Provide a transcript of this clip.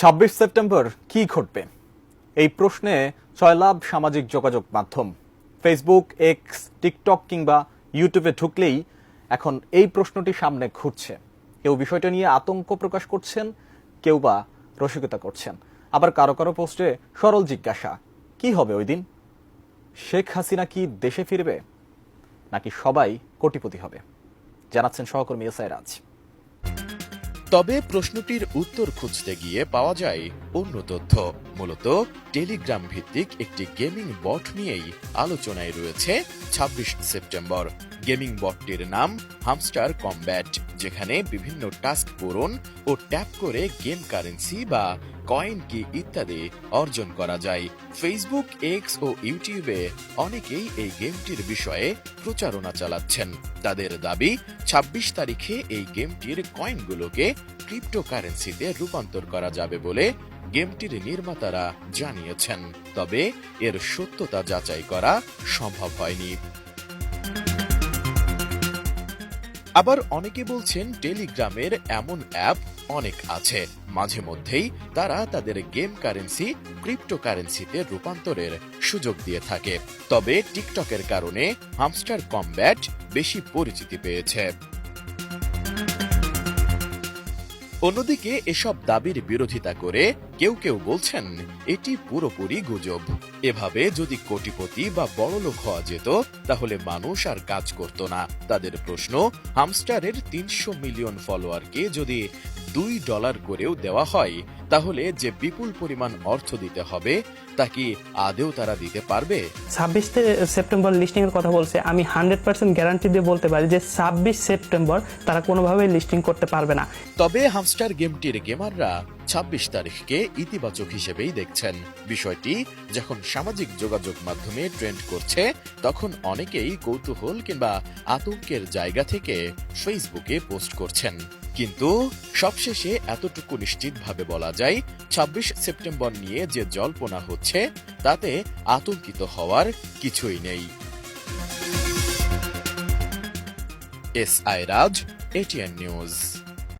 ছাব্বিশ সেপ্টেম্বর কি ঘটবে? এই প্রশ্নে জয়লাভ সামাজিক যোগাযোগ মাধ্যম ফেসবুক এক্স টিকটক কিংবা ইউটিউবে ঢুকলেই এখন এই প্রশ্নটি সামনে ঘুরছে। কেউ বিষয়টা নিয়ে আতঙ্ক প্রকাশ করছেন, কেউ বা রসিকতা করছেন। আবার কারও কারও পোস্টে সরল জিজ্ঞাসা, কি হবে ওই দিন? শেখ হাসিনা কি দেশে ফিরবে? নাকি সবাই কোটিপতি হবে? জানাচ্ছেন সহকর্মী এসআই রাজ। তবে প্রশ্নটির উত্তর খুঁজতে গিয়ে পাওয়া যায় অন্য তথ্য। মূলত টেলিগ্রাম ভিত্তিক একটি গেমিং বট নিয়েই আলোচনায় রয়েছে ২৬ সেপ্টেম্বর। গেমিং বটটির নাম হামস্টার কমব্যাট, যেখানে বিভিন্ন টাস্ক পূরণ ও ট্যাপ করে গেম কারেন্সি বা কয়েন কি ইত্যাদি অর্জন করা যায়। ফেসবুক এক্স ও ইউটিউবে অনেকেই এই গেমটির বিষয়ে প্রচারণা চালাচ্ছেন। তাদের দাবি ২৬ তারিখে এই গেমটির কয়েনগুলোকে ক্রিপ্টোকারেন্সিতে রূপান্তর করা যাবে বলে গেমটির নির্মাতারা জানিয়েছেন। তবে এর সত্যতা যাচাই করা সম্ভব হয়নি। আবার অনেকে বলছেন টেলিগ্রামের এমন অ্যাপ অনেক আছে। মাঝে মধ্যেই তারা তাদের গেম কারেন্সি ক্রিপ্টো কারেন্সিতে রূপান্তরের সুযোগ দিয়ে থাকে। তবে টিকটকের কারণে হামস্টার কমব্যাট বেশি পরিচিতি পেয়েছে। অন্যদিকে এসব দাবির বিরোধিতা করে কেউ কেউ বলছেন এটি পুরোপুরি গুজব। এভাবে যদি কোটিপতি বা বড়লোক হওয়া যেত তাহলে মানুষ আর কাজ করত না। তাদের প্রশ্ন হামস্টারের তিনশো মিলিয়ন ফলোয়ারকে যদি দুই ডলার করেও দেওয়া হয় তাহলে যে বিপুল পরিমাণ অর্থ দিতে হবে তা কি আদেও তারা দিতে পারবে? ছাব্বিশ সেপ্টেম্বর লিস্টিং এর কথা বলছে। আমি হান্ড্রেড পার্সেন্ট গ্যারান্টি দিয়ে বলতে পারি যে ছাব্বিশ সেপ্টেম্বর তারা কোনোভাবেই লিস্টিং করতে পারবে না। তবে হামস্টার গেমটির গেমাররা ছাব্বিশ তারিখকে ইতিবাচক হিসেবেই দেখছেন। বিষয়টি যখন সামাজিক যোগাযোগ মাধ্যমে ট্রেন্ড করছে, তখন অনেকেই কৌতূহল কিংবা আতঙ্কের জায়গা থেকে ফেসবুকে পোস্ট করছেন। কিন্তু সবশেষে এতটুকু নিশ্চিতভাবে বলা যায় ২৬ সেপ্টেম্বর নিয়ে যে জল্পনা হচ্ছে, তাতে আতঙ্কিত হওয়ার কিছুই নেই। S I Raj ATN news